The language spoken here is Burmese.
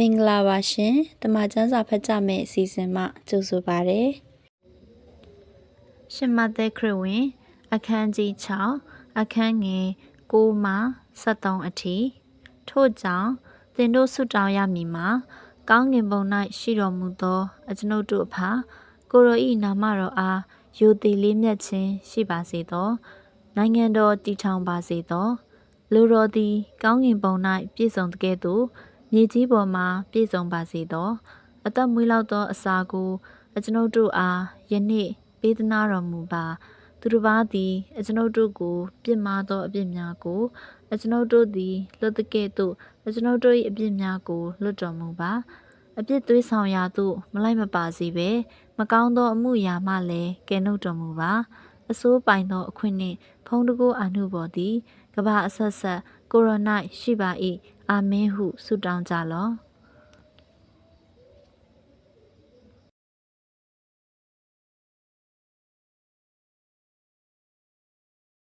မင်္ဂလာပါရှင်တမချန်းစာဖတ်ကြမယ့်အစီအစဉ်မှကြိုဆိုပါရစေရှင်မသက်ခရစ်ဝင် အခန်းကြီး6အခန်းငယ်6မှ73အထိထို့ကြောင့်သင်တို့ဆုတောင်းရမည်မှာကောင်းငင်ဘုံ၌ရှိတော်မူသော အကျွန်ုပ်တို့အဖကိုရောဤနာမတော်အားယိုသည်လေးမြတ်ခြင်းရှိပါစေသောနိုင်ငံတော်တည်ထောင်ပါစေသောလူတော်သည် ကောင်းကင်ဘုံ၌ပြည့်စုံတကဲ့သို့ မြေကြီးပေါ်မှပြည့်စုံပါစေသောအသက်မွေးလောက်သောအစာကိုအကျွန်ုပ်တို့အားယနေ့ပေးသနာတော်မူပါသူတစ်ပါးသည်အကျွန်ုပ်တို့ကိုပြစ်မှားသောအပြစ်များကိုအကျွန်ုပ်တို့သည်လွတ်တကဲ့သို့အကျွန်ုပ်တို့၏အပြစ်များကိုလွတ်တော်မူပါအပြစ်သွေးဆောင်ရာသို့မလိုက်မပါစေဘဲမကောင်းသောအမှုရာမှလည်းကယ်နှုတ်တော်မူပါအစိုးပိုင်သောအခွင့်နှင့်ဖုံးတကူအာနုဘော်သည်ကဘာအဆက်ဆက် ကိုရိုနိုင်ရှိပါ၏အာမင်ဟုဆုတောင်းကြလော့